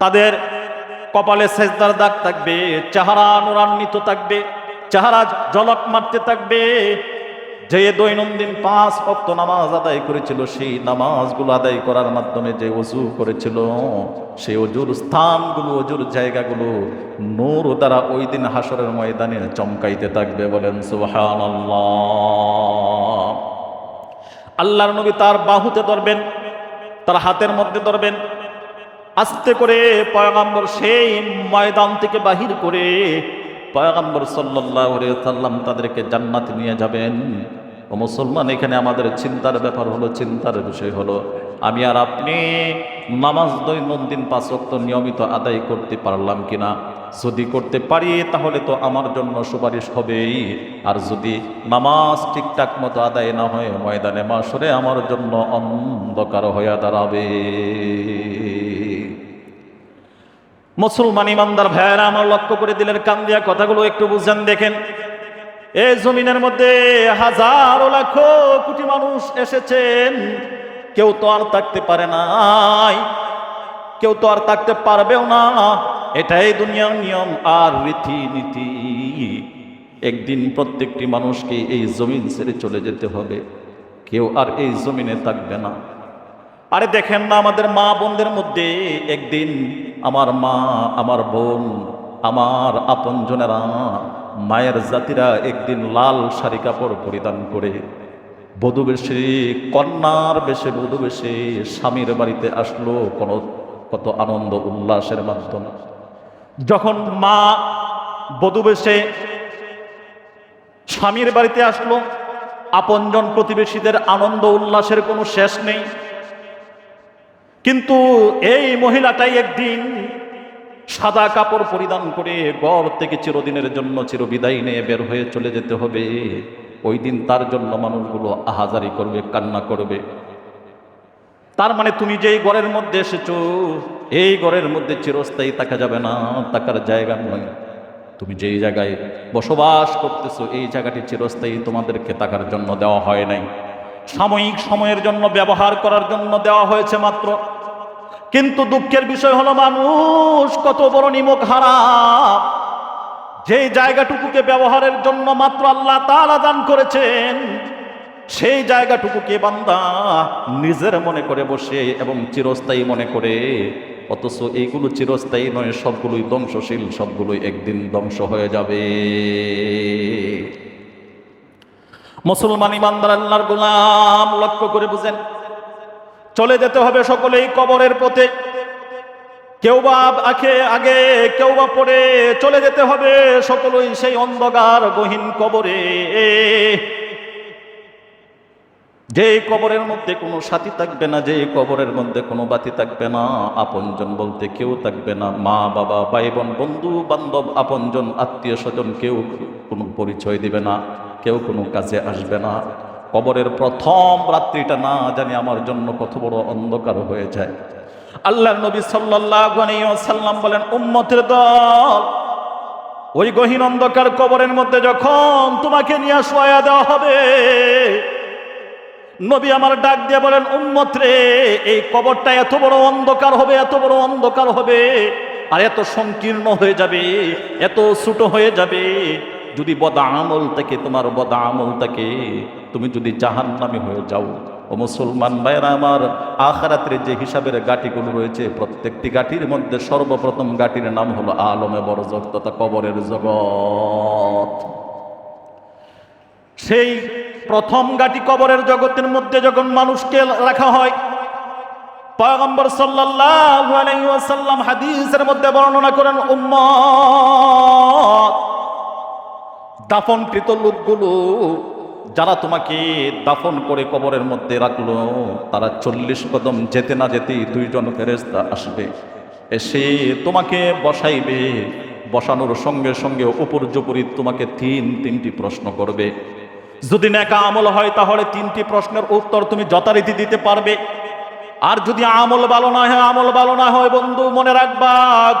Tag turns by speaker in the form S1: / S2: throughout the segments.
S1: তাদের কপালে সেজদার দাগ থাকবে, চেহারা অনুরান্বিত থাকবে, চেহারা জলক মারতে থাকবে। যে দৈনন্দিন পাঁচ অক্ত নামাজ আদায় করেছিল, সেই নামাজগুলো আদায় করার মাধ্যমে যে অজু করেছিল, সেই অজুর স্থানগুলো অজুর জায়গাগুলো নূর দ্বারা ওই দিন হাসরের ময়দানে চমকাইতে থাকবে বলেন সুহান আল্লাহর নবী তার বাহুতে ধরবেন, তার হাতের মধ্যে ধরবেন আস্তে করে পয়গাম্বর সেই ময়দান থেকে বাহির করে পয়গাম্বর সাল্লাহ সাল্লাম তাদেরকে জান্নাতে নিয়ে যাবেন। ও মুসলমান, এখানে আমাদের চিন্তার ব্যাপার হলো, চিন্তার বিষয় হলো, আমি আর আপনি নামাজ দৈনন্দিন পাঁচ ওয়াক্ত নিয়মিত আদায় করতে পারলাম কিনা? যদি করতে পারি, তাহলে তো আমার জন্য সুপারিশ হবেই। আর যদি নামাজ ঠিকঠাক মতো আদায় না হয়, ময়দানে মাসরে আমার জন্য অন্ধকার হয়ে দাঁড়াবে। মুসলমান ইমানদার ভাইয়েরা আমার লক্ষ্য করে দিলেন কান দিয়া কথাগুলো একটু বুঝেন, দেখেন। এই জমিনের মধ্যে হাজার লাখ কোটি মানুষ এসেছেন। কেউ তো আর থাকতে পারে নাই, কেউ তো আর থাকতে পারবেও না। এটাই দুনিয়ার নিয়ম আর রীতিনীতি। একদিন প্রত্যেকটি মানুষকে এই জমিন ছেড়ে চলে যেতে হবে। কেউ আর এই জমিনে থাকবে না। আরে দেখেন না, আমাদের মা বোনদের মধ্যে একদিন আমার মা, আমার বোন, আমার আপনজনেরা, মায়ের জাতিরা একদিন লাল শাড়ি কাপড় পরিধান করে বধূ বেশে, কন্যার বেশে, বধূ বেশে স্বামীর বাড়িতে আসলো কোনো কত আনন্দ উল্লাসের মাধ্যমে। যখন মা বধূ বেশে স্বামীর বাড়িতে আসলো, আপনজন প্রতিবেশীদের আনন্দ উল্লাসের কোনো শেষ নেই। কিন্তু এই মহিলাটাই একদিন সাদা কাপড় পরিধান করে গড় থেকে চিরদিনের জন্য চিরবিদায় নিয়ে বের হয়ে চলে যেতে হবে। ওই দিন তার জন্য মানুষগুলো আহাজারি করবে, কান্না করবে। তার মানে তুমি যেই ঘরের মধ্যে এসেছ, এই ঘরের মধ্যে চিরস্থায়ী থাকা যাবে না, থাকার জায়গা নয়। তুমি যেই জায়গায় বসবাস করতেছো, এই জায়গাটি চিরস্থায়ী তোমাদেরকে থাকার জন্য দেওয়া হয় নাই। সাময়িক সময়ের জন্য ব্যবহার করার জন্য দেওয়া হয়েছে মাত্র। কিন্তু দুঃখের বিষয় হলো, মানুষ কত বড় নিমক হারাম যেই জায়গাটুকুকে ব্যবহারের জন্য মাত্র আল্লাহ তাআলা দান করেছেন, সেই জায়গাটুকুকে বান্দা নিজের মনে করে বসে এবং চিরস্থায়ী মনে করে। অথচ এইগুলো চিরস্থায়ী নয়, সবগুলোই ধ্বংসশীল, সবগুলোই একদিন ধ্বংস হয়ে যাবে। মুসলমান ইমানদার আল্লাহর গোলাম, লক্ষ্য করে বুঝেন। চলে যেতে হবে সকলেই কবরের পথে। কেউ বা আখে আগে, কেউ বা পরে চলে যেতে হবে সকলেই সেই অন্ধকার গহীন কবরে। যে কবরের মধ্যে কোনো সাথী থাকবে না যে কবরের মধ্যে কোনো বাতি থাকবে না, আপনজন বলতে কেউ থাকবে না। মা, বাবা, ভাই, বোন, বন্ধু, বান্ধব, আপনজন আত্মীয় স্বজন কেউ কোনো পরিচয় দিবে না। কেউ কোনো কাজে আসবে না। কবরের প্রথম রাত্রিটা না জানি আমার জন্য কত বড় অন্ধকার হয়ে যায়। আল্লাহ নবী সাল্লাম বলেন, উম্মতের দল, ওই গহীন অন্ধকার কবরের মধ্যে যখন তোমাকে নিয়ে শোয়া দেওয়া হবে। নবী আমার ডাক দিয়ে বলেন, উম্মত রে, এই কবরটা এত বড় অন্ধকার হবে, এত বড় অন্ধকার হবে, আর এত সংকীর্ণ হয়ে যাবে, এত ছোট হয়ে যাবে। যদি বদা আমল থেকে, তোমার বদা আমল থেকে তুমি যদি জাহান নামে হয়ে যাও। ও মুসলমান ভাইরা আমার, আখারাতের যে হিসাবের গাটিগুলো রয়েছে, প্রত্যেকটি গাটির মধ্যে সর্বপ্রথম গাটির নাম হলো আলমে বড় বরজক তথা কবরের জগৎ। সেই প্রথম গাটি কবরের জগতের মধ্যে যখন মানুষকে রাখা হয়, পয়গম্বর ওয়াসাল্লাম হাদিসের মধ্যে বর্ণনা করেন, উম্মত দাফনকৃত লোকগুলো যারা তোমাকে দাফন করে কবরের মধ্যে রাখল, তারা চল্লিশ কদম যেতে না যেতেই দুইজন ফেরেস্তা আসবে। এসে তোমাকে বসাইবে। বসানোর সঙ্গে সঙ্গে উপর জুপুরি তোমাকে তিন, তিনটি প্রশ্ন করবে। যদি নেকা আমল হয়, তাহলে তিনটি প্রশ্নের উত্তর তুমি যথারীতি দিতে পারবে। আর যদি আমল ভালো না হয়, আমল ভালো না হয়, বন্ধু, মনে রাখবা,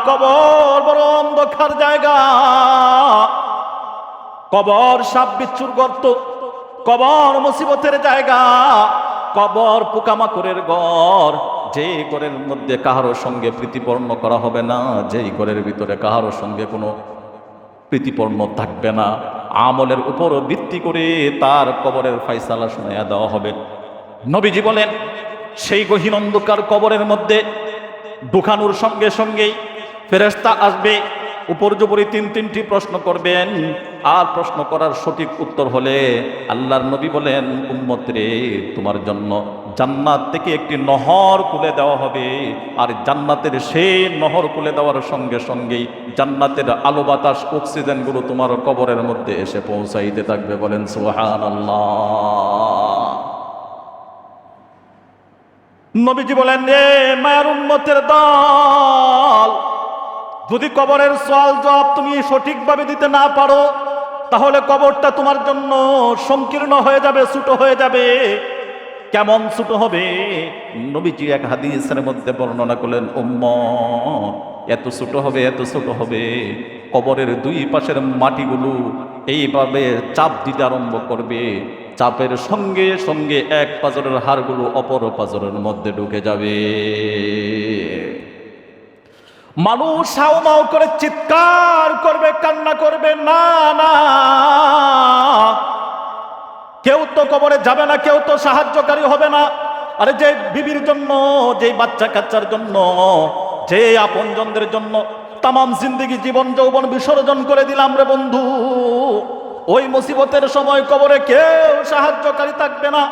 S1: কবর বড় অন্ধকার জায়গা। কবর সাপ বিচ্ছুর গর্ত, কবর মুসিবতের জায়গা, কবর পোকামাকড়ের ঘর। যে ঘরের মধ্যে কাহারো সঙ্গে প্রীতিপর্ণ করা হবে না, যেই ঘরের ভিতরে কাহারো সঙ্গে কোনো প্রীতিপর্ণ থাকবে না। আমলের উপর ভিত্তি করে তার কবরের ফাইসালা শুনাইয়া দেওয়া হবে। নবীজি বলেন, সেই গহীন অন্ধকার কবরের মধ্যে ঢুকানোর সঙ্গে সঙ্গেই ফেরেস্তা আসবে। উপর্যুপরি তিন তিনটি প্রশ্ন করবেন, আর প্রশ্ন করার সঠিক উত্তর হলে আল্লাহর নবী বলেন উম্মত রে তোমার জন্য জান্নাত থেকে একটি নহর খুলে দেওয়া হবে, আর জান্নাতের সেই নহর খুলে দেওয়ার সঙ্গে সঙ্গেই জান্নাতের আলো বাতাস অক্সিজেনগুলো তোমার কবরের মধ্যে এসে পৌঁছাইতে থাকবে। বলেন সুহান আল্লাহ নবীজি বলেন রে মায়ের উন্মতের দল যদি কবরের সওয়াল জবাব তুমি সঠিকভাবে দিতে না পারো, তাহলে কবরটা তোমার জন্য সংকীর্ণ হয়ে যাবে, ছোট হয়ে যাবে। কেমন ছোট হবে? নবীজি এক হাদিসের মধ্যে বর্ণনা করলেন উম্ম এত ছোট হবে, এত ছোট হবে। কবরের দুই পাশের মাটিগুলো এইভাবে চাপ দিতে আরম্ভ করবে। চাপের সঙ্গে সঙ্গে এক পাজরের হাড়গুলো অপর পাজরের মধ্যে ঢুকে যাবে। মানুষ হাউমাউ করে চিৎকার করবে, কান্না করবে, না না। কেউ তো কবরে যাবে না, কেউ তো সাহায্যকারী হবে না। আরে যে বিবির জন্য, যে বাচ্চা কাচ্চার জন্য, যে আপনজনদের জন্য তামাম জিন্দগি জীবন যৌবন বিসর্জন করে দিলাম রে বন্ধু। ওই মুসিবতের সময় কবরে কেউ সাহায্যকারী থাকবে না।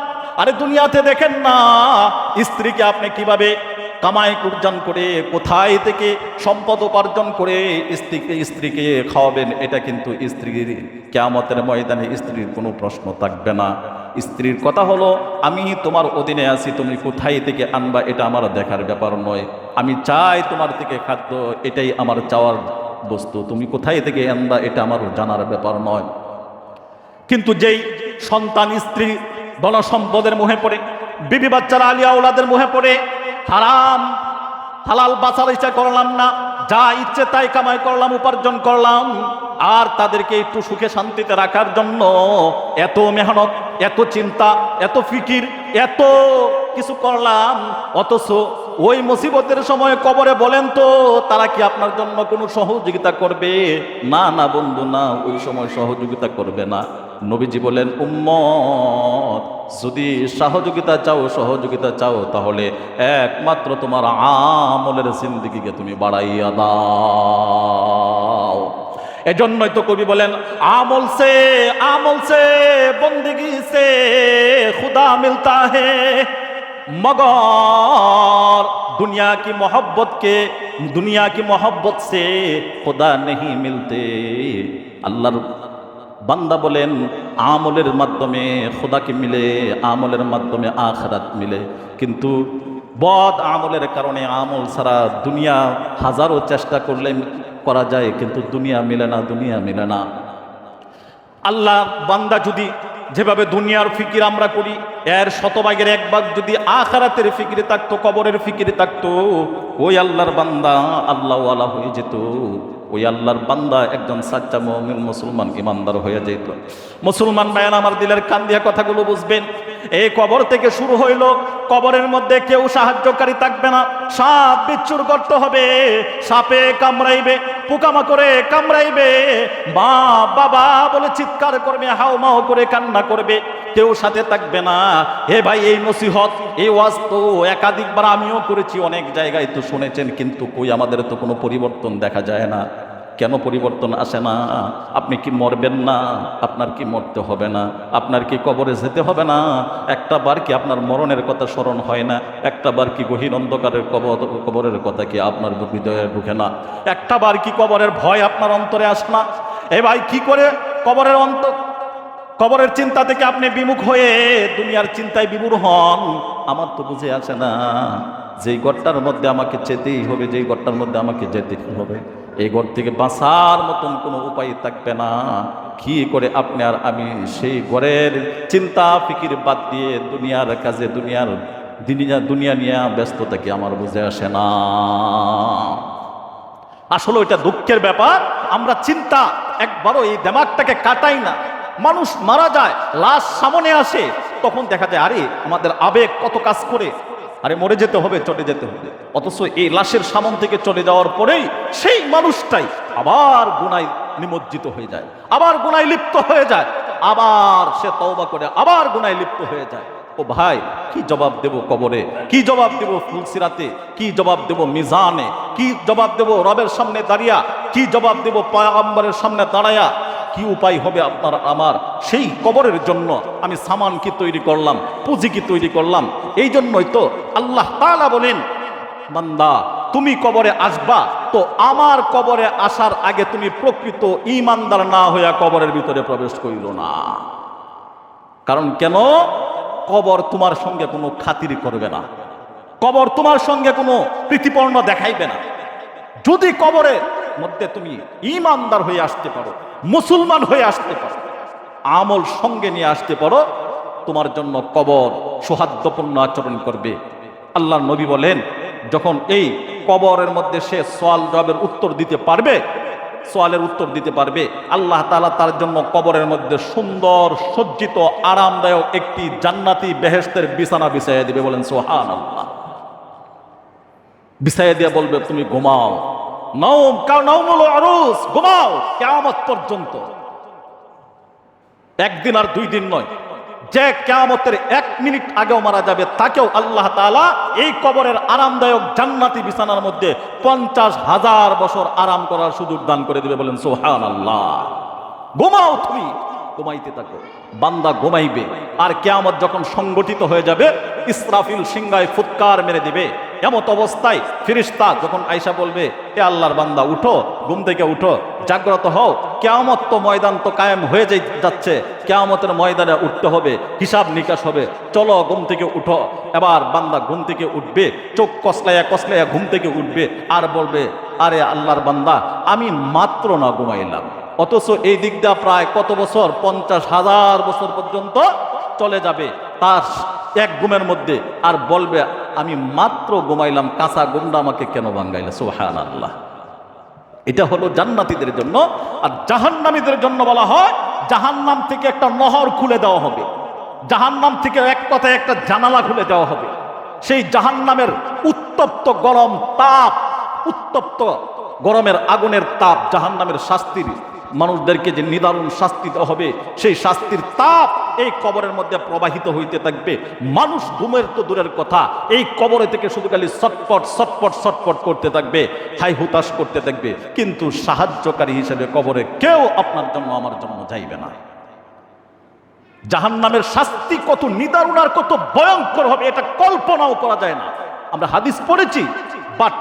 S1: আরে দুনিয়াতে দেখেন না, স্ত্রীকে আপনি কীভাবে কামাই উর্জন করে কোথায় থেকে সম্পদ উপার্জন করে স্ত্রীকে স্ত্রীকে খাওয়াবেন, এটা কিন্তু স্ত্রীর কেয়ামতের ময়দানে স্ত্রীর কোনো প্রশ্ন থাকবে না। স্ত্রীর কথা হলো, আমি তোমার অধীনে আছি, তুমি কোথায় থেকে আনবা, এটা আমার দেখার ব্যাপার নয়। আমি চাই তোমার থেকে খাদ্য, এটাই আমার চাওয়ার বস্তু। তুমি কোথায় থেকে আনবা, এটা আমার জানার ব্যাপার নয়। কিন্তু যেই সন্তান স্ত্রী ধনসম্পদের মুহে পড়ে, বিবি বাচ্চারা আলিয়া ওলাদের মুহে পড়ে হারাম। হালাল বাঁচার ইচ্ছা করলাম না। যা ইচ্ছে তাই কামাই করলাম, উপার্জন করলাম। আর তাদেরকে একটু সুখে শান্তিতে রাখার জন্য এত মেহনত, এত চিন্তা, এত ফিকির, এত কিছু করলাম। অথচ ওই মুসিবতের সময় কবরে বলেন তো, তারা কি আপনার জন্য কোনো সহযোগিতা করবে? না না বন্ধু, না, ওই সময় সহযোগিতা করবে না। নবীজি বলেন উম্মত যদি সহযোগিতা চাও সহযোগিতা চাও তাহলে একমাত্র তোমার আমলের জিন্দিগিকে তুমি বাড়াইয়া দাও এজন্যই তো কবি বলেন আমল সে আমল সে বন্দিগি সে খুদা মিলতা হে मगर दुनिया की मोहब्बत के दुनिया की मोहब्बत से खुदा नहीं मिलते আল্লাহর বান্দা বলেন, আমলের মাধ্যমে খোদাকে মিলে, আমলের মাধ্যমে আখরাত মিলে। কিন্তু বদ আমলের কারণে আমল ছাড়া দুনিয়া হাজারো চেষ্টা করলে করা যায়, কিন্তু দুনিয়া মিলে না, দুনিয়া মিলে না। আল্লাহ বান্দা যদি যেভাবে দুনিয়ার ফিকির আমরা করি, এর শতভাগের এক ভাগ যদি আখারাতের ফিকিরে থাকতো, কবরের ফিকিরে থাকতো, ওই আল্লাহর বান্দা আল্লাহওয়ালা হয়ে যেত। ওই আল্লাহর বান্দা একজন সাচ্চা মমিন মুসলমান ইমানদার হয়ে যেত মুসলমান ভাইয়ান আমার দিলের কান দিয়া কথাগুলো বুঝবেন। এই কবর থেকে শুরু হইল, কবরের মধ্যে কেউ সাহায্যকারী থাকবে না। সাপ বিচ্ছুর গর্ত হবে, সাপে কামড়াইবে পোকামা করে কামড়াইবে। মা বাবা বলে চিৎকার করবে হাও মাও করে কান্না করবে। কেউ সাথে থাকবে না। হে ভাই, এই নসিহত, এই ওয়াজ তো একাধিকবার আমিও করেছি, অনেক জায়গায় তো শুনেছেন, কিন্তু কই আমাদের তো কোনো পরিবর্তন দেখা যায় না। কেন পরিবর্তন আসে না? আপনি কি মরবেন না? আপনার কি মরতে হবে না? আপনার কি কবরে যেতে হবে না? একটা বার কি আপনার মরণের কথা স্মরণ হয় না? একটা বার কি গহীন অন্ধকারের কবর, কবরের কথা কি আপনার হৃদয়ে ঢুকে না? একটা বার কি কবরের ভয় আপনার অন্তরে আসে না? এ ভাই কি করে কবরের অন্ত, কবরের চিন্তা থেকে আপনি বিমুখ হয়ে দুনিয়ার চিন্তায় বিমূর হন? আমার তো বুঝে আসে না। যেই ঘরটার মধ্যে আমাকে যেতেই হবে, যেই ঘরটার মধ্যে আমাকে যেতেই হবে। এই ঘর থেকে বাঁচার মতন কোনো উপায় থাকবে না। কি করে আপনি আর আমি সেই ঘরের চিন্তা ফিকির বাদ দিয়ে দুনিয়ার কাজে, দুনিয়ার দুনিয়া দুনিয়া নিয়ে ব্যস্ত থাকি আমার বুঝে আসে না। আসলে ওইটা দুঃখের ব্যাপার। আমরা চিন্তা, একবারও এই দেমাগটাকে কাটাই না। মানুষ মারা যায়, লাশ সামনে আসে, তখন দেখা যায়, আরে, আমাদের আবেগ কত কাজ করে। আরে মরে যেতে হবে চলে যেতে হবে। অথচ এই লাশের সামন থেকে চলে যাওয়ার পরেই সেই মানুষটাই আবার গুনায় নিমজ্জিত হয়ে যায়, আবার গুনায় লিপ্ত হয়ে যায়, আবার সে তওবা করে আবার গুনায় লিপ্ত হয়ে যায়। ও ভাই, কি জবাব দেব কবরে? কি জবাব দেব ফুলসিরাতে? কি জবাব দেব মিজানে? কি জবাব দেব রবের সামনে দাঁড়িয়া? কি জবাব দেব পয়াগম্বরের সামনে দাঁড়ায়া? কি উপায় হবে আপনার আমার? সেই কবরের জন্য আমি সামান কি তৈরি করলাম? পুঁজি কি তৈরি করলাম? এই জন্যই তো আল্লাহ তাআলা বলেন, বান্দা, তুমি কবরে আসবা। তো আমার কবরে আসার আগে তুমি প্রকৃত ইমানদার না হইয়া কবরের ভিতরে প্রবেশ করিল না। কারণ কেন? কবর তোমার সঙ্গে কোনো খাতির করবে না। কবর তোমার সঙ্গে কোনো প্রীতিপর্ণ দেখাইবে না। যদি কবরের মধ্যে তুমি ইমানদার হয়ে আসতে পারো মুসলমান হয়ে আসতে পারো। আমল সঙ্গে নিয়ে আসতে পারো। তোমার জন্য কবর সৌহার্দ্যপূর্ণ আচরণ করবে। আল্লাহ নবী বলেন, যখন এই কবরের মধ্যে সে সোয়াল জবের উত্তর দিতে পারবে, সোয়ালের উত্তর দিতে পারবে, আল্লাহ তালা তার জন্য কবরের মধ্যে সুন্দর, সজ্জিত, আরামদায়ক একটি জান্নাতি বেহেশতের বিছানা বিছাইয়া দিবে বলেন সোহান আল্লাহ বিছাইয়া দিয়া বলবে, তুমি ঘুমাও। নৌম নৌমুল আরুস, ঘুমাও, কেয়ামত পর্যন্ত। একদিন আর দুই দিন নয়। যে কেয়ামতের এক মিনিট আগেও মারা যাবে, তাকেও আল্লাহ তাআলা এই কবরের আরামদায়ক জান্নাতি বিছানার মধ্যে পঞ্চাশ হাজার বছর আরাম করার সুযোগ দান করে দিবে বলেন সোহান আল্লাহ ঘুমাও তুমি, ঘুমাইতে থাকো। বান্দা ঘুমাইবে। আর কেয়ামত যখন সংগঠিত হয়ে যাবে, ইসরাফিল সিংগায় ফুৎকার মেরে দিবে। এমত অবস্থায় ফিরিস্তা যখন আয়সা বলবে, এ আল্লাহর বান্দা, উঠো, ঘুম থেকে উঠো, জাগ্রত হও। কেয়ামত তো ময়দান তো কায়েম হয়ে যাই যাচ্ছে। কেয়ামতের ময়দানে উঠতে হবে, হিসাব নিকাশ হবে। চলো ঘুম থেকে উঠো। এবার বান্দা ঘুম থেকে উঠবে, চোখ কসলাইয়া কসলাইয়া ঘুম থেকে উঠবে আর বলবে, আরে আল্লাহর বান্দা, আমি মাত্র না ঘুমাইলাম। অথচ এই দিকটা প্রায় কত বছর? পঞ্চাশ হাজার বছর পর্যন্ত চলে যাবে। তার এক গুমের মধ্যে আর বলবে, আমি মাত্র ঘুমাইলাম, কাঁচা ঘুমটা আমাকে কেন ভাঙ্গাইলে? সোহান আল্লাহ এটা হলো জান্নাতীদের জন্য। আর জাহান্নামীদের জন্য বলা হয়, জাহান্নাম থেকে একটা নহর খুলে দেওয়া হবে। জাহান্নাম থেকে এক কথায় একটা জানালা খুলে দেওয়া হবে। সেই জাহান্নামের উত্তপ্ত গরম তাপ, উত্তপ্ত গরমের আগুনের তাপ জাহান্নামের শাস্তির মানুষদেরকে যে নিদারুণ শাস্তি দেওয়া হবে, সেই শাস্তির তাপ এই কবরের মধ্যে প্রবাহিত হইতে থাকবে। মানুষ ঘুমের তো দূরের কথা, এই কবরে থেকে শুধু খালি সটপট সটপট সটপট করতে থাকবে, হাই হুতাশ করতে থাকবে। কিন্তু সাহায্যকারী হিসেবে কবরে কেউ আপনার জন্য, আমার জন্য যাইবে না। জাহান্নামের শাস্তি কত নিদারুণ আর কত ভয়ঙ্কর হবে, এটা কল্পনাও করা যায় না। আমরা হাদিস পড়েছি, বাট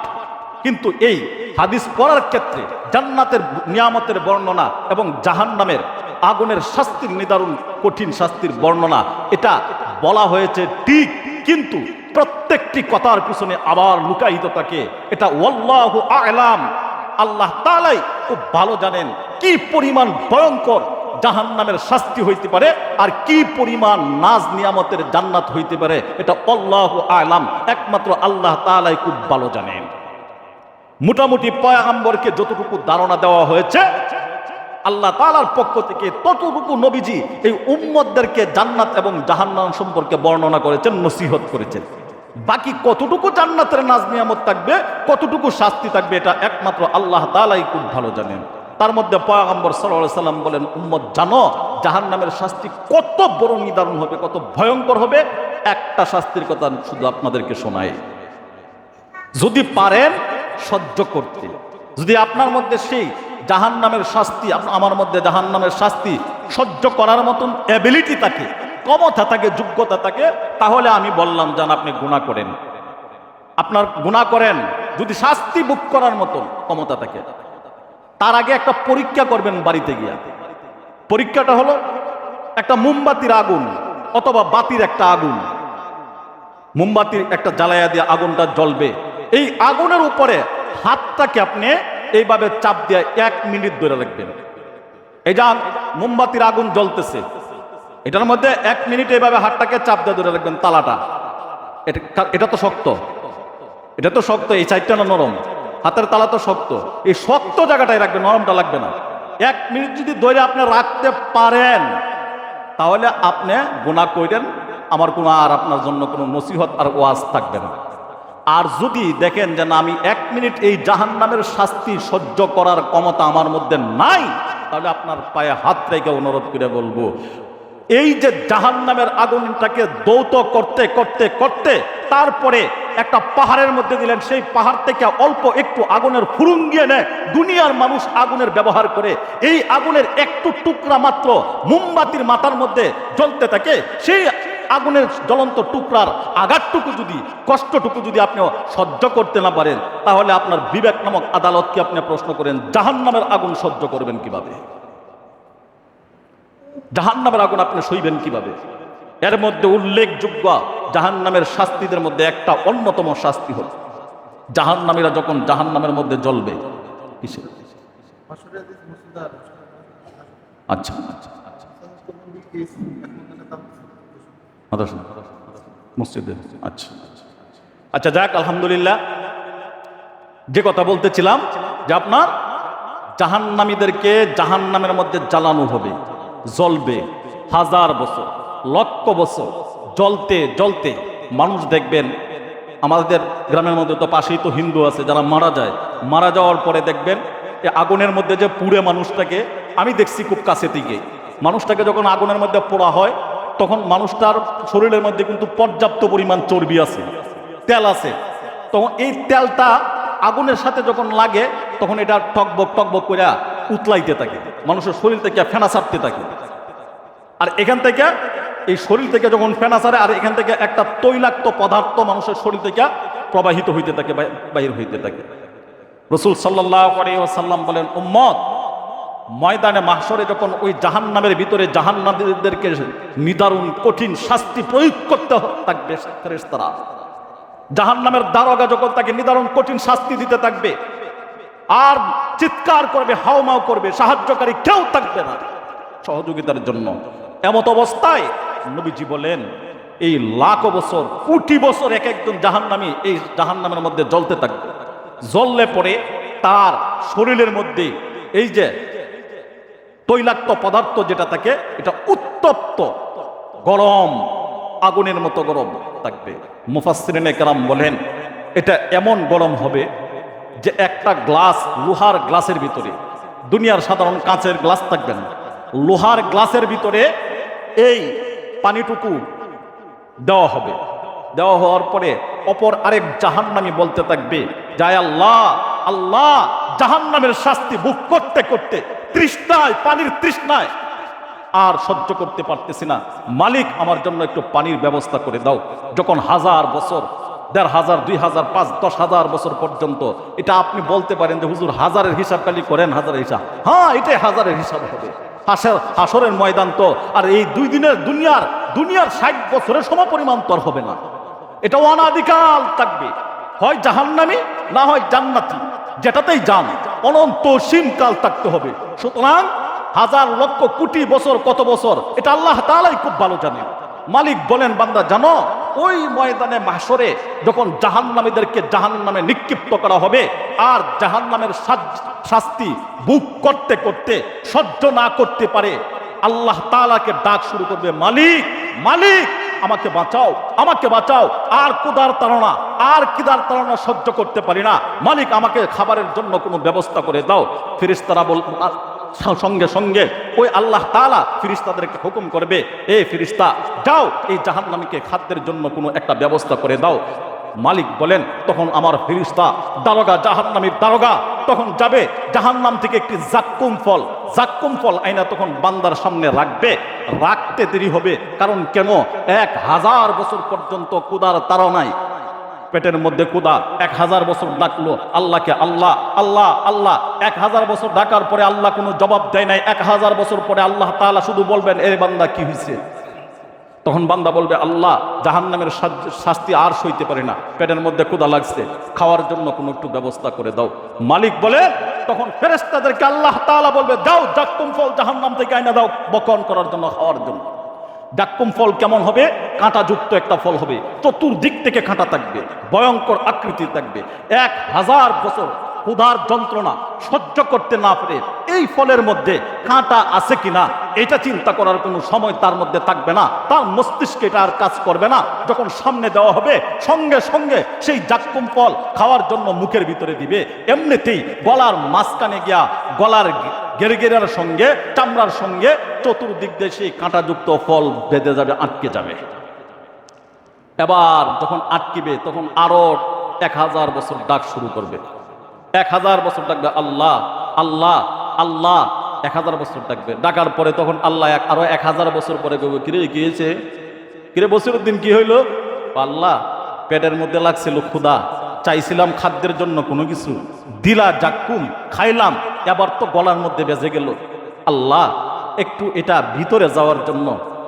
S1: কিন্তু এই হাদিস পড়ার ক্ষেত্রে জান্নাতের নিয়ামতের বর্ণনা এবং জাহান্নামের আগুনের শাস্তির নিদারুণ কঠিন শাস্তির বর্ণনা, এটা বলা হয়েছে ঠিক, কিন্তু প্রত্যেকটি কথার পিছনে আবার লুকায়িত থাকে। এটা ওয়াল্লাহু আলাম। আল্লাহ তাআলাই খুব ভালো জানেন কি পরিমাণ ভয়ঙ্কর জাহান্নামের শাস্তি হইতে পারে আর কি পরিমাণ নাজ নিয়ামতের জান্নাত হইতে পারে। এটা আল্লাহ আলাম। একমাত্র আল্লাহ তাআলাই খুব ভালো জানেন। মোটামুটি পয়াগম্বরকে যতটুকু ধারণা দেওয়া হয়েছে, আল্লাহ তালার পক্ষ থেকে ততটুকু নবীজি এই উম্মতদেরকে জান্নাত এবং জাহান্নাম সম্পর্কে বর্ণনা করেছেন, নসিহত করেছেন। বাকি কতটুকু জান্নাতের নাজ নিয়ামত থাকবে, কতটুকু শাস্তি থাকবে, এটা একমাত্র আল্লাহ তালাই খুব ভালো জানেন। তার মধ্যে পয়াগম্বর সাল্লাহ সাল্লাম বলেন, উম্মত, জানো, জাহান্নামের শাস্তি কত বড় নিদারুণ হবে, কত ভয়ঙ্কর হবে, একটা শাস্তির কথা শুধু আপনাদেরকে শোনায় যদি পারেন সহ্য করতে। যদি আপনার মধ্যে সেই জাহান নামের শাস্তি আমার মধ্যে জাহান নামের শাস্তি সহ্য করার মতন অ্যাবিলিটি থাকে, ক্ষমতা থাকে, যোগ্যতা থাকে, তাহলে আমি বললাম যান আপনি গুণা করেন। আপনার গুণা করেন, যদি শাস্তি বুক করার মতন ক্ষমতা থাকে। তার আগে একটা পরীক্ষা করবেন বাড়িতে গিয়া। পরীক্ষাটা হলো একটা মোমবাতির আগুন অথবা বাতির একটা আগুন। মোমবাতির একটা জ্বালায়া দিয়ে আগুনটা জ্বলবে। এই আগুনের উপরে হাতটাকে আপনি এইভাবে চাপ দিয়ে এক মিনিট ধরে রাখবেন। এই যা মোমবাতির আগুন জ্বলতেছে। এটার মধ্যে এক মিনিট এইভাবে হাতটাকে চাপ দিয়ে ধরে রাখবেন তালাটা। এটা তো শক্ত। এটা তো শক্ত, এই সাইডটা না নরম? হাতের তালা তো শক্ত। এই শক্ত জায়গাটাই রাখবেন, নরমটা লাগবে না। এক মিনিট যদি ধরে আপনি রাখতে পারেন, তাহলে আপনি গুণা কইরেন, আমার কোনো আর আপনার জন্য কোনো নসিহত আর ওয়াজ থাকবে না। আর যদি দেখেন যে না, আমি এক মিনিট এই জাহান্নামের শাস্তি সহ্য করার ক্ষমতা আমার মধ্যে নাই, তাহলে আপনার পায়ে হাত রেখে অনুরোধ করে বলব, এই যে জাহান্নামের আগুনটাকে দৌত করতে করতে করতে, তারপরে একটা পাহাড়ের মধ্যে দিলেন, সেই পাহাড় থেকে অল্প একটু আগুনের ফুরুঙ্গিয়ে নেয়, দুনিয়ার মানুষ আগুনের ব্যবহার করে, এই আগুনের একটু টুকরা মাত্র মোমবাতির মাথার মধ্যে জ্বলতে থাকে, সেই আগুনের জ্বলন্ত টুকরার আঘাতটুকু যদি কষ্টটুকু যদি আপনি সহ্য করতে না পারেন তাহলে আপনার বিবেক নামক আদালতকে আপনি প্রশ্ন করেন জাহান্নামের আগুন সহ্য করবেন কীভাবে? জাহান্নামের আগুন আপনি সইবেন কীভাবে? এর মধ্যে উল্লেখযোগ্য জাহান্নামের শাস্তিদের মধ্যে একটা অন্যতম শাস্তি হল জাহান্নামীরা যখন জাহান্নামের মধ্যে জ্বলবে কিসে? আচ্ছা আচ্ছা মাদ্রাসা? মসজিদে। আচ্ছা। আচ্ছা যাক, আলহামদুলিল্লাহ। যে কথা বলতেছিলাম যে আপনার জাহান্নামীদেরকে জাহান্নামের মধ্যে জ্বালানো হবে, জ্বলবে হাজার বছর, লক্ষ বছর, জ্বলতে জ্বলতে। মানুষ দেখবেন, আমাদের গ্রামের মধ্যে তো পাশেই তো হিন্দু আছে, যারা মারা যায়, মারা যাওয়ার পরে দেখবেন এই আগুনের মধ্যে যে পুড়ে মানুষটাকে, আমি দেখছি খুব কাছে থেকে। মানুষটাকে যখন আগুনের মধ্যে পোড়া হয় তখন মানুষটার শরীরের মধ্যে কিন্তু পর্যাপ্ত পরিমাণ চর্বি আছে, তেল আছে। তখন এই তেলটা আগুনের সাথে যখন লাগে, তখন এটা টকবক টকবক করে উতলাইতে থাকে। মানুষের শরীর থেকে ফেনা ছাড়তে থাকে। আর এখান থেকে, এই শরীর থেকে যখন ফেনা ছাড়ে, আর এখান থেকে একটা তৈলাক্ত পদার্থ মানুষের শরীর থেকে প্রবাহিত হইতে থাকে বাহির হইতে থাকে। রসুল সাল্লাহ সাল্লাম বলেন, উম্মত ময়দানে মাহসরে যখন ওই জাহান নামের ভিতরে জাহান্নামীদেরকে নিদারুণ কঠিন শাস্তি প্রয়োগ করতে থাকবে ফেরেশতারা। জাহান নামের দারোগা যখন তাকে নিদারুণ কঠিন শাস্তি দিতে থাকবে, আর চিৎকার করবে, হাওমাও করবে, সাহায্যকারী কেউ থাকবে না সহযোগিতার জন্য। এমত অবস্থায় নবীজি বলেন, এই লাখ বছর, কোটি বছর এক একজন জাহান্নামী এই জাহান্নামের মধ্যে জ্বলতে থাকবে। জ্বললে পরে তার শরীরের মধ্যে এই যে তৈলাক্ত পদার্থ যেটা থাকে, এটা উত্তপ্ত, গরম, আগুনের মতো গরম থাকবে। মুফাসরিনে কেরাম বলেন, এটা এমন গরম হবে যে একটা গ্লাস লোহার গ্লাসের ভিতরে, দুনিয়ার সাধারণ কাঁচের গ্লাস থাকবে না। লোহার গ্লাসের ভিতরে এই পানিটুকু দেওয়া হবে। দেওয়া হওয়ার পরে অপর আরেক জাহান্নামি বলতে থাকবে, যায় আল্লাহ আল্লাহ, জাহান্নামের শাস্তি বুক করতে করতে তৃষ্ণায়, পানির তৃষ্ণায়। আর সহ্য করতে পারতেছি না। মালিক আমার জন্য একটু পানির ব্যবস্থা করে দাও। যখন হাজার বছর, দেড় হাজার, দুই হাজার, পাঁচ, দশ হাজার বছর পর্যন্ত, এটা আপনি বলতে পারেন যে, হুজুর, হাজারের হিসাব খালি করেন হাজারের হিসাব। হ্যাঁ এটাই হাজারের হিসাব হবে। হাসের, হাসরের ময়দান তো, আর এই দুই দিনের দুনিয়ার দুনিয়ার ষাট বছরের সমপরিমাণ তর হবে না। এটা অনাদিকাল থাকবে। হয় জাহান্নামি, না হয় জান্নাতি। যেটাতেই যান অনন্ত কাল থাকতে হবে। সুতরাং হাজার লক্ষ কোটি বছর কত বছর, এটা আল্লাহ তালাই খুব ভালো জানেন মালিক বলেন, বান্দা, জানো, ওই ময়দানে মাসরে যখন জাহান্নামীদেরকে জাহান্নামে নিক্ষিপ্ত করা হবে, আর জাহান্নামের শাস্তি বুক করতে করতে, সহ্য না করতে পারে, আল্লাহ তালাকে ডাক শুরু করবে, মালিক মালিক! আমাকে বাঁচাও আমাকে বাঁচাও। আর কুদার তাড়না, আর কিদার তাড়না সহ্য করতে পারি না। মালিক, আমাকে খাবারের জন্য কোনো ব্যবস্থা করে দাও। ফিরিস্তারা বল সঙ্গে সঙ্গে ওই আল্লাহ তালা ফিরিস্তাদেরকে হুকুম করবে, এ ফিরিস্তা যাও, এই জাহান্নামীকে খাদ্যের জন্য কোনো একটা ব্যবস্থা করে দাও। মালিক বলেন, তখন আমার ফিরিস্তা দারোগা, জাহান্নামীর দারোগা, তখন যাবে। জাহান্নাম থেকে একটি জাক্কুম ফল। জাক্কুম ফল আইনা তখন বান্দার সামনে রাখবে। রাখতে দেরি হবে, কারণ কেন? এক হাজার বছর পর্যন্ত কুদার তারা পেটের মধ্যে কুদা এক হাজার বছর ডাকলো, আল্লাহকে আল্লাহ আল্লাহ আল্লাহ। এক হাজার বছর ডাকার পরে আল্লাহ কোনো জবাব দেয় নাই। এক হাজার বছর পরে আল্লাহ তালা শুধু বলবেন, এ বান্দা, কি হয়েছে তখন বান্দা বলবে, আল্লাহ জাহান নামের শাস্তি আর সইতে পারে না। পেটের মধ্যে কুদা লাগছে। খাওয়ার জন্য কোনো একটু ব্যবস্থা করে দাও। মালিক বলে, তখন ফেরেস্তাদেরকে আল্লাহ তালা বলবে, দাও, জাক্কুম ফল জাহান নাম থেকে আইনা দাও বকন করার জন্য, খাওয়ার জন্য। ডাক্কুম ফল কেমন হবে? কাঁটাযুক্ত একটা ফল হবে। চতুর্দিক থেকে কাঁটা থাকবে। ভয়ঙ্কর আকৃতি থাকবে। এক হাজার বছর ক্ষুধার যন্ত্রণা সহ্য করতে না পারে এই ফলের মধ্যে কাঁটা আছে কিনা, এটা চিন্তা করার কোনো সময় তার মধ্যে থাকবে না। তার মস্তিষ্কে এটা আর কাজ করবে না। যখন সামনে দেওয়া হবে, সঙ্গে সঙ্গে সেই জাক্কুম ফল খাওয়ার জন্য মুখের ভিতরে দিবে। এমনিতেই গলার মাঝখানে গিয়া গলার গেরগেরার সঙ্গে, চামড়ার সঙ্গে চতুর্দিক দিয়ে সেই কাঁটাযুক্ত ফল বেঁধে যাবে, আটকে যাবে। এবার যখন আটকিবে, তখন আরও এক হাজার বছর ডাক শুরু করবে। এক হাজার বছর ডাকবে আল্লাহ আল্লাহ আল্লাহ, এক হাজার বছর ডাকবে ডাকার পরে তখন আল্লাহ এক আরও এক হাজার বছর পরে কবে কিরে গিয়েছে কিরে বছরের দিন কি হইল? আল্লাহ, পেটের মধ্যে লাগছিল ক্ষুদা চাইছিলাম খাদ্যের জন্য কোনো কিছু। দিলা জাক্কুম, খাইলাম। এবার তো গলার মধ্যে বেজে গেল। আল্লাহ, একটু এটা ভিতরে যাওয়ার জন্য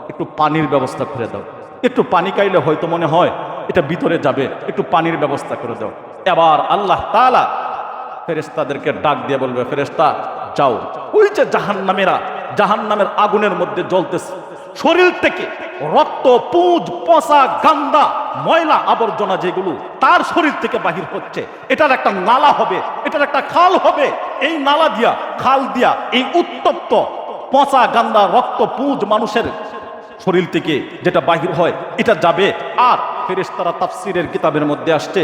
S1: একটু পানির ব্যবস্থা করে দাও। একটু পানি খাইলে হয়তো মনে হয় এটা ভিতরে যাবে। একটু পানির ব্যবস্থা করে দাও। এবার আল্লাহ তালা ফেরেস্তাদেরকে ডাক দিয়ে বলবে ফেরেস্তা যাও। ওই যে জাহান নামেরা জাহান নামের আগুনের মধ্যে জ্বলতেছে। শরীর থেকে রক্ত, পুঁজ, পচা, গান্দা, ময়লা আবর্জনা যেগুলো তার শরীর থেকে বাহির হচ্ছে, এটার একটা নালা হবে, এটার একটা খাল হবে। এই নালা দিয়া, খাল দিয়া এই উত্তপ্ত পচা, গান্দা, রক্ত, পুঁজ মানুষের শরীর থেকে যেটা বাহির হয়, এটা যাবে। আর ফেরেশতারা তাফসিরের কিতাবের মধ্যে আসছে,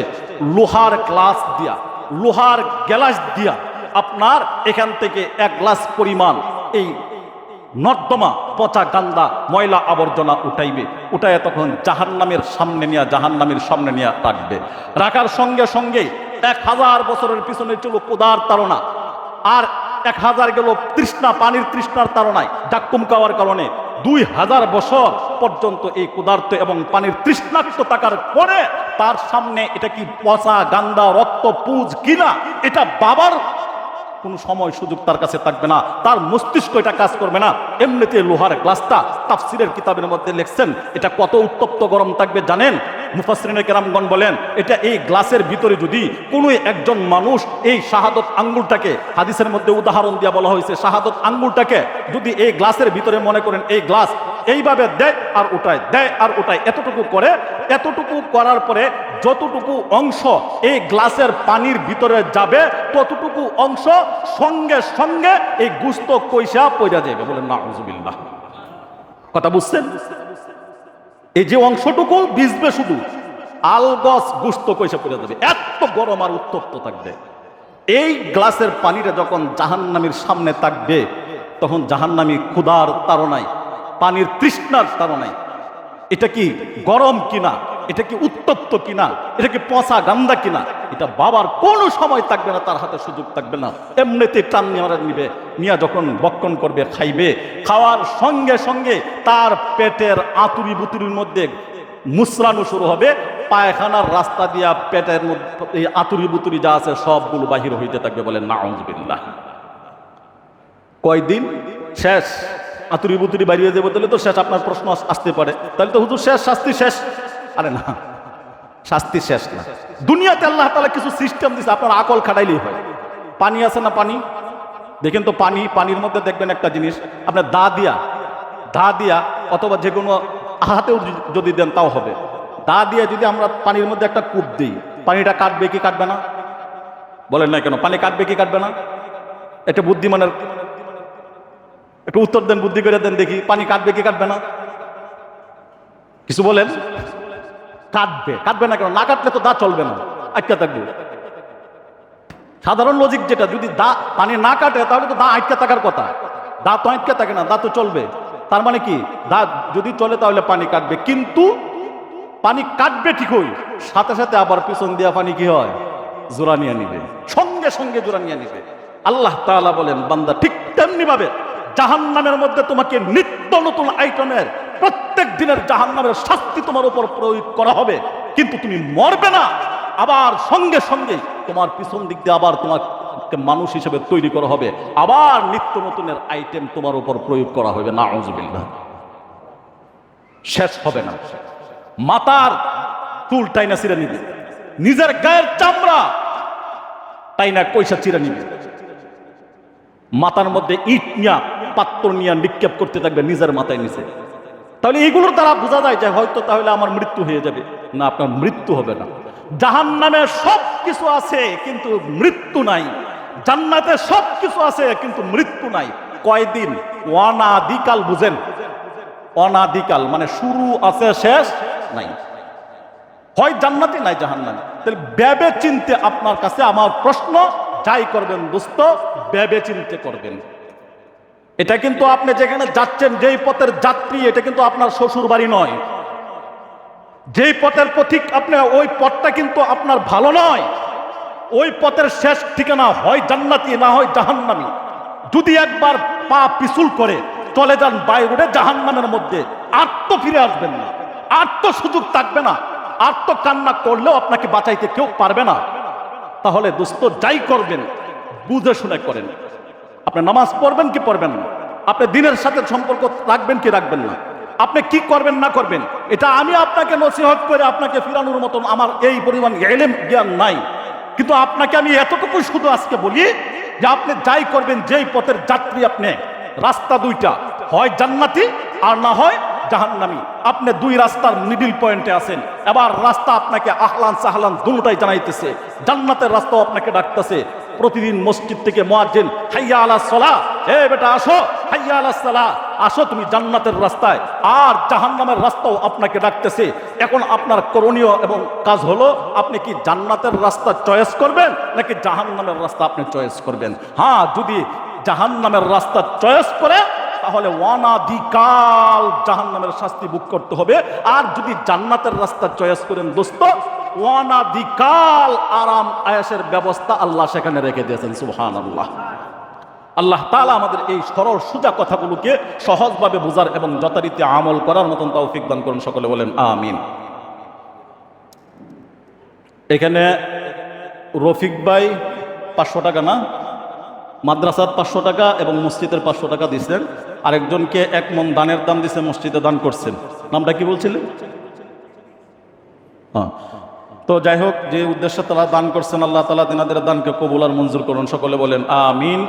S1: লোহার গ্লাস দিয়া লোহার গ্লাস দিয়া আপনার এখান থেকে এক গ্লাস পরিমাণ এই নর্দমা পচা গান্দা ময়লা আবর্জনা উঠাইবে। উঠায় তখন জাহান্নামের সামনে নিয়ে, জাহান্নামের সামনে নিয়ে রাখবে। রাখার সঙ্গে সঙ্গে এক হাজার বছরের পিছনে ছিল কোদার তাড়না আর এক হাজার গেল তৃষ্ণা, পানির তৃষ্ণার তাড়নায় ডাক্কুম খাওয়ার কারণে দুই হাজার বছর পর্যন্ত এই ক্ষুধার্ত এবং পানির তৃষ্ণাক্ত থাকার পরে তার সামনে এটা কি পচা গান্দা, রক্ত, পুঁজ কিনা, এটা বাবার কোনো সময় সুযোগ তার কাছে থাকবে না। তার মস্তিষ্ক এটা কাজ করবে না। এমনিতে লোহার গ্লাসটা তাফসিরের কিতাবের মধ্যে লিখছেন, এটা কত উত্তপ্ত গরম থাকবে জানেন? মুফাসরিনে কেরামগণ বলেন, এটা এই গ্লাসের ভিতরে যদি কোনো একজন মানুষ এই শাহাদত আঙ্গুলটাকে, হাদিসের মধ্যে উদাহরণ দিয়া বলা হয়েছে, শাহাদত আঙ্গুলটাকে যদি এই গ্লাসের ভিতরে মনে করেন, এই গ্লাস এইভাবে দেয় আর উঠায়, দেয় আর উঠায়, এতটুকু করে, এতটুকু করার পরে যতটুকু অংশ এই গ্লাসের পানির ভিতরে যাবে, ততটুকু অংশ সঙ্গে সঙ্গে এই গুস্ত কইসা পয়সা যাবে বলেন না কথা বুঝছেন? এই যে অংশটুকু ভিজবে শুধু, আলগস গুস্ত কইসা পড়ে যাবে এত গরম আর উত্তপ্ত থাকবে। এই গ্লাসের পানিটা যখন জাহান্নামীর সামনে থাকবে, তখন জাহান্নামী ক্ষুধার তারনায় পানির তৃষ্ণার তারনায় এটা কি গরম কিনা? এটা কি উত্তপ্ত কিনা? এটা কি পচা গান্দা কিনা? এটা বাবার কোনো সময় থাকবে না, তার হাতে সুযোগ থাকবে না। এমনিতে টান নেওয়ার নিবে। নিয়া যখন বক্ষণ করবে, খাইবে, খাওয়ার সঙ্গে সঙ্গে তার পেটের আতুরি বুতুরির মধ্যে মুসরানো শুরু হবে। পায়খানার রাস্তা দিয়া পেটের মধ্যে আতুরি বুতুরি যা আছে সবগুলো বাহির হইতে থাকবে বলে নাউজবিল্লাহ। কয়দিন? শেষ। আতুরি বুতুরি বাড়িয়ে দেবো, তাহলে তো শেষ। আপনার প্রশ্ন আসতে পারে। তাহলে তো হুজুর শেষ, শাস্তি শেষ। আরে না, শাস্তি শেষ না। দুনিয়াতে আল্লাহ তালা কিছু সিস্টেম দিছে, আপনার আকল খাটাইলেই হয়। পানি আছে না পানি? দেখেন তো পানি, পানির মধ্যে দেখবেন একটা জিনিস আপনার দা দিয়া দা দিয়া অথবা যে কোনো হাতেও যদি- দেন তাও হবে। দা দিয়া যদি আমরা পানির মধ্যে একটা কূপ দিই, পানিটা কাটবে কি কাটবে না? বলেন না কেন, পানি কাটবে কি কাটবে না? একটা বুদ্ধিমানের একটু উত্তর দেন, বুদ্ধি করে দেন দেখি, পানি কাটবে কি কাটবে না? কিছু বলেন? কাটবে কাটবে না কেন? না কাটলে তো দা চলবে না। আটকা থাকবে। সাধারণ লজিক যেটা, যদি দা পানি না কাটে, তাহলে তো দা আটকে থাকার কথা। দা তো আটকে থাকে না, দা তো চলবে। তার মানে কি? দা যদি চলে, তাহলে পানি কাটবে। কিন্তু পানি কাটবে ঠিকই সাথে সাথে আবার পিছন দিয়া পানি কি হয়? জোড়া নিয়ে নিবে। সঙ্গে সঙ্গে জোড়া নিয়ে নিবে। আল্লাহ তাআলা বলেন, বান্দা ঠিক তেমনি ভাবে জাহান্নামের মধ্যে তোমাকে নিত্য নতুন আইটেমের প্রত্যেক দিনের জাহান্নামের শাস্তি তোমার উপর প্রয়োগ করা হবে। কিন্তু তুমি মরবে না। আবার সঙ্গে সঙ্গে তোমার পিছন দিক দিয়ে আবার তোমার মানুষ হিসেবে তৈরি করা হবে। আবার নিত্য নতুনের আইটেম তোমার উপর প্রয়োগ করা হবে। না শেষ হবে না। মাতার চুল টাইনা চিরা নিবে। নিজের গায়ের চামড়া টাইনা কইসা চিরা নিবে। মাথার মধ্যে ইট নিয়া, পাত্র নিয়ে নিক্ষেপ করতে থাকবে নিজের মাথায় নিচে। তাহলে এগুলোর দ্বারা বোঝা যায় যে হয়তো তাহলে আমার মৃত্যু হয়ে যাবে। না, আপনার মৃত্যু হবে না। জাহান নামে সব কিছু আছে, কিন্তু মৃত্যু নাই। জান্নাতে সব কিছু আছে, কিন্তু মৃত্যু নাই। কয়দিন? অনাদিকাল বুঝেন। অনাদিকাল মানে শুরু আছে, শেষ নাই। হয় জান্নাতি নাই জাহান্নামে। তাহলে ব্যাবে চিনতে আপনার কাছে আমার প্রশ্ন, যাই করবেন দোস্ত ব্যাবে চিনতে করবেন। এটা কিন্তু আপনি যেখানে যাচ্ছেন, যেই পথের যাত্রী, এটা কিন্তু আপনার শ্বশুর বাড়ি নয়। যেই পথের পথিক আপনি, ওই পথটা কিন্তু আপনার ভালো নয়। ওই পথের শেষ ঠিকানা হয় জান্নাতি, না হয় জাহান্নামি। যদি একবার পা পিছুল করে চলে যান বাই রোডে জাহান্নামের মধ্যে, আর তো ফিরে আসবেন না। আর তো সুযোগ থাকবে না। আর তো কান্না করলেও আপনাকে বাঁচাইতে কেউ পারবে না। তাহলে দোস্ত, যাই করবেন, বুঝে শুনে করেন। আপনি নামাজ পড়বেন কি পড়বেন না? আপনি দিনের সাথে সম্পর্ক রাখবেন কি রাখবেন না? আপনি কি করবেন না করবেন? এটা আমি আপনাকে নসিহত করে আপনাকে ফিরানোর মতন আমার এই পরিমাণ এলেম, জ্ঞান নাই। কিন্তু আপনাকে আমি এতটুকু শুধু আজকে বলি যে আপনি যাই করবেন যেই পথের যাত্রী আপনি, রাস্তা দুইটা, হয় জান্নাতি আর না হয় জাহান্নামি। আপনি দুই রাস্তার মিডিল পয়েন্টে আছেন। এবার রাস্তা আপনাকে আহলান সাহলান দুটাই জানাইতেছে। জান্নাতের রাস্তাও আপনাকে ডাকতেছে। প্রতিদিন মসজিদ থেকে মোয়াজ্জিন, হাইয়া আলা সলা এ বেটা, আসো। হাইয়া আলা সালা আসো তুমি জান্নাতের রাস্তায়। আর জাহান্নামের রাস্তাও আপনাকে ডাকতেছে। এখন আপনার করণীয় এবং কাজ হলো, আপনি কি জান্নাতের রাস্তা চয়েস করবেন, নাকি জাহান্নামের রাস্তা আপনি চয়েস করবেন? হ্যাঁ যদি জাহান্নামের রাস্তা চয়েস করে তাহলে অনাদিকাল জাহান্নামের শাস্তি বুক করতে হবে। আর যদি জান্নাতের রাস্তা চয়েস করেন দোস্ত, অনাদিকাল আরাম আয়াসের ব্যবস্থা আল্লাহ সেখানে রেখে দিয়েছেন সুবহান আল্লাহ আল্লাহ তাআলা আমাদের এই সরল, সোজা কথাগুলোকে সহজভাবে বোঝার এবং যথারীতি আমল করার মতন তৌফিক দান করুন, সকলে বলেন আমিন। এখানে রফিক ভাই পাঁচশো টাকা না? মাদ্রাসার পাঁচশো টাকা এবং মসজিদের পাঁচশো টাকা দিচ্ছেন আরেকজনকে এক মন দানের দাম দিছে মসজিদে দান করছেন। নামটা কি বলছিলেন? হ্যাঁ। তো যাই হোক, যে উদ্দেশ্যে তারা দান করছেন, আল্লাহ তালা তিনাদের দানকে কবুল আর মঞ্জুর করুন। সকলে বলেন, আমিন।